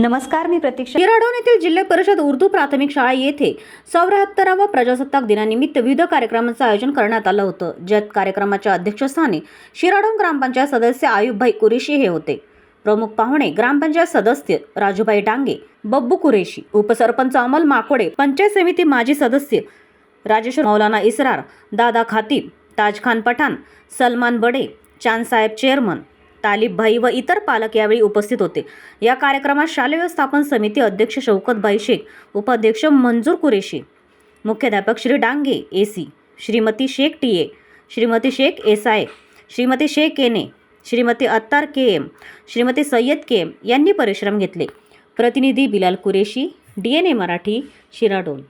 नमस्कार मी प्रतीक्षा. येराडोन येथील जिल्हा परिषद उर्दू प्राथमिक शाळा येथे चौऱ्याहत्तरावा प्रजासत्ताक दिनानिमित्त विविध कार्यक्रमांचं आयोजन करण्यात आलं होतं ज्यात कार्यक्रमाच्या अध्यक्षस्थानी शिराडोन ग्रामपंचायत सदस्य आयुबभाई कुरेशी हे होते. प्रमुख पाहुणे ग्रामपंचायत सदस्य राजूभाई डांगे बब्बू कुरेशी उपसरपंच अमल माकोडे पंचायत समिती माजी सदस्य राजेश्वर मौलाना इसरार दादा खातीब ताजखान पठाण सलमान बडे चांदसाहेब चेअरमन तालिब भाई व इतर पालक यावेळी उपस्थित होते. या कार्यक्रमात शालेय व्यवस्थापन समिती अध्यक्ष शौकतभाई शेख उपाध्यक्ष मंजूर कुरेशी मुख्याध्यापक Shri Dange A C Shrimati Shaikh T A Shrimati Shaikh S I Shrimati Shaikh एने Shrimati Attar K M Shrimati Sayyad K M यांनी परिश्रम घेतले. प्रतिनिधी Bilal Qureshi D N A Marathi Shiradhon